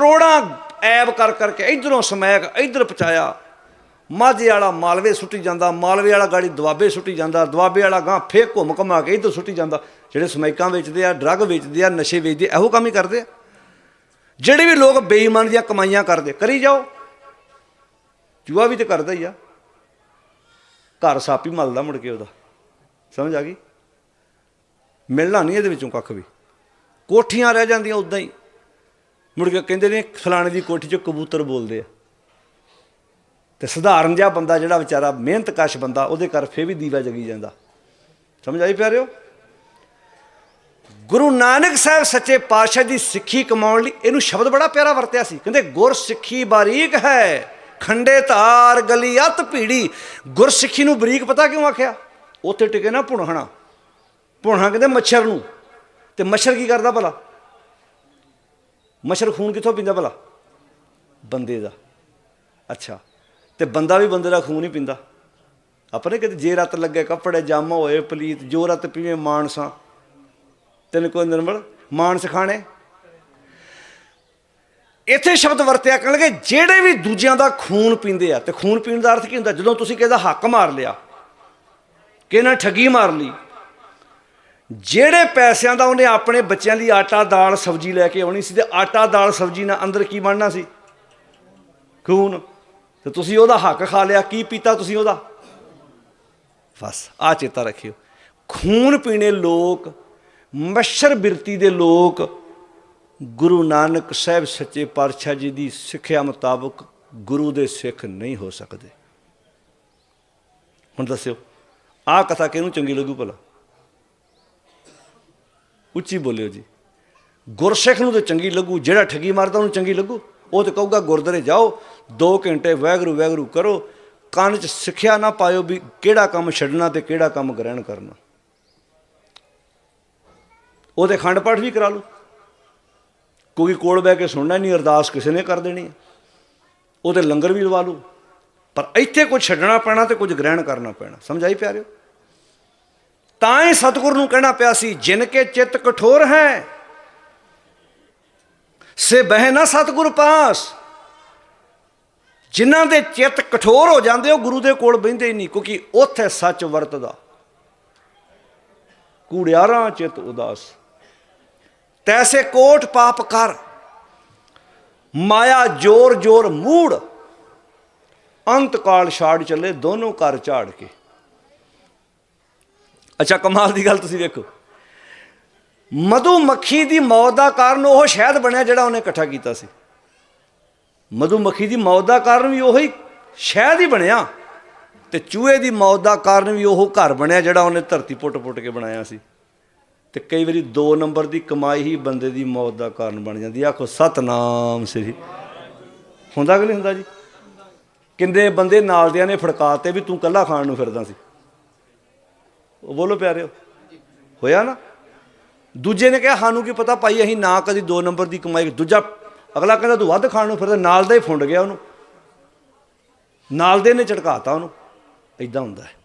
ਕਰੋੜਾਂ ਐਬ ਕਰ ਕਰਕੇ ਇਧਰੋਂ ਸਮੈਕ ਇਧਰ ਪਹੁੰਚਾਇਆ। ਮਾਝੇ ਵਾਲਾ ਮਾਲਵੇ ਸੁੱਟੀ ਜਾਂਦਾ ਮਾਲਵੇ ਵਾਲਾ ਗਾੜੀ ਦੁਆਬੇ ਸੁੱਟੀ ਜਾਂਦਾ ਦੁਆਬੇ ਵਾਲਾ ਗਾਂ ਫੇਰ ਘੁੰਮ ਘਮਾ ਕੇ ਇਧਰ ਸੁੱਟੀ ਜਾਂਦਾ। ਜਿਹੜੇ ਸਮੈਕਾਂ ਵੇਚਦੇ ਆ ਡਰੱਗ ਵੇਚਦੇ ਆ ਨਸ਼ੇ ਵੇਚਦੇ ਆ, ਇਹੋ ਕੰਮ ਹੀ ਕਰਦੇ ਆ। ਜਿਹੜੇ ਵੀ ਲੋਕ ਬੇਈਮਾਨ ਦੀਆਂ ਕਮਾਈਆਂ ਕਰਦੇ ਕਰੀ ਜਾਓ। ਜੂਆ ਵੀ ਤੇ ਕਰਦਾ ਹੀ ਆ। ਘਰ ਸਾਪ ਹੀ ਮਲਦਾ ਮੁੜ ਕੇ ਉਹਦਾ। ਸਮਝ ਆ ਗਈ? ਮਿਲਣਾ ਨਹੀਂ ਇਹਦੇ ਵਿੱਚੋਂ ਕੱਖ ਵੀ। ਕੋਠੀਆਂ ਰਹਿ ਜਾਂਦੀਆਂ ਉਦਾਂ ਹੀ। ਮੁੜ ਕੇ ਕਹਿੰਦੇ ਨੇ ਫਲਾਣੇ ਦੀ ਕੋਠੀ 'ਚ ਕਬੂਤਰ ਬੋਲਦੇ ਆ। ਤੇ ਸਧਾਰਨ ਜਿਹਾ ਬੰਦਾ ਜਿਹੜਾ ਵਿਚਾਰਾ ਮਿਹਨਤ ਕਸ਼ ਬੰਦਾ, ਉਹਦੇ ਕਰ ਫੇ ਵੀ ਦੀਵਾ ਜਗੀ ਜਾਂਦਾ। ਸਮਝ ਆਈ ਪਿਆਰਿਓ? ਗੁਰੂ ਨਾਨਕ ਸਾਹਿਬ ਸੱਚੇ ਪਾਤਸ਼ਾਹ ਦੀ ਸਿੱਖੀ ਕਮਾਉਣ ਲਈ ਇਹਨੂੰ ਸ਼ਬਦ ਬੜਾ ਪਿਆਰਾ ਵਰਤਿਆ ਸੀ। ਕਹਿੰਦੇ, ਗੁਰ ਸਿੱਖੀ ਬਾਰੀਕ ਹੈ, ਖੰਡੇ ਧਾਰ, ਗਲੀ ਅਤ ਭੀੜੀ। ਗੁਰ ਸਿੱਖੀ ਨੂੰ ਬਰੀਕ ਪਤਾ ਕਿਉਂ ਆਖਿਆ? ਉੱਥੇ ਟਿਕੇ ਨਾ ਭੁਣਹਣਾ। ਭੁਣਹਾ ਕਹਿੰਦੇ ਮੱਛਰ ਨੂੰ। ਤੇ ਮੱਛਰ ਕੀ ਕਰਦਾ ਭਲਾ? ਮੱਛਰ ਖੂਨ ਕਿੱਥੋਂ ਪੀਂਦਾ ਭਲਾ? ਬੰਦੇ ਦਾ। ਅੱਛਾ। ਤੇ ਬੰਦਾ ਵੀ ਬੰਦੇ ਦਾ ਖੂਨ ਹੀ ਪੀਂਦਾ। ਆਪਣੇ ਕਿਤੇ ਜੇ ਰਤ ਲੱਗੇ, ਕੱਪੜੇ ਜਾਮਾ ਹੋਏ, ਪਲੀਤ, ਜੋ ਰਤ ਪੀਵੇਂ, ਮਾਨਸਾ। ਤੈਨੂੰ ਕੋਈ ਨਿਰਮਲ? ਮਾਨਸ ਖਾਣੇ? ਇੱਥੇ ਸ਼ਬਦ ਵਰਤਿਆ ਕਰਨਗੇ, ਜਿਹੜੇ ਵੀ ਦੂਜਿਆਂ ਦਾ ਖੂਨ ਪੀਂਦੇ ਆ। ਤੇ ਖੂਨ ਪੀਣ ਦਾ ਅਰਥ ਕੀ ਹੁੰਦਾ? ਜਦੋਂ ਤੁਸੀਂ ਕਿਸੇ ਦਾ ਹੱਕ ਮਾਰ ਲਿਆ ਕਿ ਨਾ ਠੱਗੀ ਮਾਰ ਲਈ ਜਿਹੜੇ ਪੈਸਿਆਂ ਦਾ ਉਹਨੇ ਆਪਣੇ ਬੱਚਿਆਂ ਲਈ ਆਟਾ, ਦਾਲ, ਸਬਜ਼ੀ ਲੈ ਕੇ ਆਉਣੀ ਸੀ ਤੇ ਆਟਾ, ਦਾਲ, ਸਬਜ਼ੀ ਨਾਲ ਅੰਦਰ ਕੀ ਬਣਨਾ ਸੀ? ਖੂਨ। ਤੇ ਤੁਸੀਂ ਉਹਦਾ ਹੱਕ ਖਾ ਲਿਆ, ਕੀ ਪੀਤਾ ਤੁਸੀਂ ਉਹਦਾ? ਬਸ ਆ ਚੇਤਾ ਰੱਖਿਓ। ਖੂਨ ਪੀਣੇ ਲੋਕ, ਮੱਛਰ ਬਿਰਤੀ ਦੇ ਲੋਕ, ਗੁਰੂ ਨਾਨਕ ਸਾਹਿਬ ਸੱਚੇ ਪਾਤਸ਼ਾਹ ਜੀ ਦੀ ਸਿੱਖਿਆ ਮੁਤਾਬਕ ਗੁਰੂ ਦੇ ਸਿੱਖ ਨਹੀਂ ਹੋ ਸਕਦੇ। ਹੁਣ ਦੱਸਿਓ, ਆਹ ਕਥਾ ਕਿਹਨੂੰ ਚੰਗੀ ਲੱਗੂ ਭਲਾ? ਉੱਚੀ ਬੋਲਿਓ ਜੀ। ਗੁਰਸਿੱਖ ਨੂੰ ਤੇ ਚੰਗੀ ਲੱਗੂ, ਜਿਹੜਾ ਠੱਗੀ ਮਾਰਦਾ ਉਹਨੂੰ ਚੰਗੀ ਲੱਗੂ। ਉਹ ਤੇ ਕਹੂਗਾ, ਗੁਰਦੁਆਰੇ ਜਾਓ 2 ਘੰਟੇ ਵੈਗਰੂ ਵੈਗਰੂ ਕਰੋ। ਕੰਨ 'ਚ ਸਿੱਖਿਆ ਨਾ ਪਾਇਓ ਵੀ ਕਿਹੜਾ ਕੰਮ ਛੱਡਣਾ ਤੇ ਕਿਹੜਾ ਕੰਮ ਗ੍ਰਹਿਣ ਕਰਨਾ। ਉਹਦੇ ਖੰਡ ਪਾਠ ਵੀ ਕਰਾ ਲਓ। ਕੋਈ ਕੋਲ ਬਹਿ ਕੇ ਸੁਣਨਾ ਨਹੀਂ, ਅਰਦਾਸ ਕਿਸੇ ਨੇ ਕਰ ਦੇਣੀ ਉਹਦੇ ਲੰਗਰ ਵੀ ਲਵਾ ਲਓ। ਪਰ ਇੱਥੇ ਕੁਝ ਛੱਡਣਾ ਪੈਣਾ ਤੇ ਕੁਝ ਗ੍ਰਹਿਣ ਕਰਨਾ ਪੈਣਾ। ਸਮਝਾਈ ਪਿਆਰਿਓ? ਤਾਂ ਹੀ ਸਤਿਗੁਰ ਨੂੰ ਕਹਿਣਾ ਪਿਆ ਸੀ, ਜਿਨ ਕੇ ਚਿੱਤ ਕਠੋਰ ਹੈ, ਸੇ ਬਹਿ ਨਾ ਸਤਿਗੁਰ ਪਾਸ। ਜਿਨ੍ਹਾਂ ਦੇ ਚਿੱਤ ਕਠੋਰ ਹੋ ਜਾਂਦੇ, ਉਹ ਗੁਰੂ ਦੇ ਕੋਲ ਬਹਿੰਦੇ ਹੀ ਨਹੀਂ, ਕਿਉਂਕਿ ਉੱਥੇ ਸੱਚ ਵਰਤਦਾ। ਕੂੜਿਆਰਾਂ ਚਿੱਤ ਉਦਾਸ। ਤੈਸੇ ਕੋਟ ਪਾਪ ਕਰ। ਮਾਇਆ ਜੋਰ ਜੋਰ ਮੂੜ। ਅੰਤ ਕਾਲ ਛਾੜ ਚੱਲੇ, ਦੋਨੋਂ ਘਰ ਝਾੜ ਕੇ। ਅੱਛਾ, ਕਮਾਲ ਦੀ ਗੱਲ ਤੁਸੀਂ ਵੇਖੋ। ਮਧੂ ਮੱਖੀ ਦੀ ਮੌਤ ਦਾ ਕਾਰਨ ਉਹ ਸ਼ਹਿਦ ਬਣਿਆ ਜਿਹੜਾ ਉਹਨੇ ਇਕੱਠਾ ਕੀਤਾ ਸੀ। ਮਧੂ ਮੱਖੀ ਦੀ ਮੌਤ ਦਾ ਕਾਰਨ ਵੀ ਉਹੀ ਸ਼ਹਿਦ ਹੀ ਬਣਿਆ ਤੇ ਚੂਹੇ ਦੀ ਮੌਤ ਦਾ ਕਾਰਨ ਵੀ ਉਹ ਘਰ ਬਣਿਆ ਜਿਹੜਾ ਉਹਨੇ ਧਰਤੀ ਪੁੱਟ-ਪੁੱਟ ਕੇ ਬਣਾਇਆ ਸੀ। ਤੇ ਕਈ ਵਾਰੀ 2 ਨੰਬਰ ਦੀ ਕਮਾਈ ਹੀ ਬੰਦੇ ਦੀ ਮੌਤ ਦਾ ਕਾਰਨ ਬਣ ਜਾਂਦੀ ਆਖੋ, ਸਤਨਾਮ ਸ੍ਰੀ। ਹੁੰਦਾ ਕਿ ਨਹੀਂ ਹੁੰਦਾ ਜੀ? ਕਿੰਦੇ ਬੰਦੇ ਨਾਲ ਦਿਆਂ ਨੇ ਫੜਕਾਤੇ ਵੀ ਤੂੰ ਕੱਲਾ ਖਾਣ ਨੂੰ ਫਿਰਦਾ ਸੀ। ਬੋਲੋ ਪਿਆਰਿਓ। ਹੋਇਆ ਨਾ? ਦੂਜੇ ਨੇ ਕਿਹਾ, ਸਾਨੂੰ ਕੀ ਪਤਾ ਭਾਈ, ਅਸੀਂ ਨਾ ਕਦੀ 2 ਨੰਬਰ ਦੀ ਕਮਾਈ ਦੂਜਾ ਅਗਲਾ ਕਹਿੰਦਾ, ਤੂੰ ਵੱਧ ਖਾਣ ਨੂੰ ਫਿਰਦਾ, ਨਾਲ ਦਾ ਹੀ ਫੁੰਡ ਗਿਆ ਉਹਨੂੰ। ਨਾਲ ਦੇ ਨੇ ਝਟਕਾਤਾ ਉਹਨੂੰ। ਇਦਾਂ ਹੁੰਦਾ ਹੈ।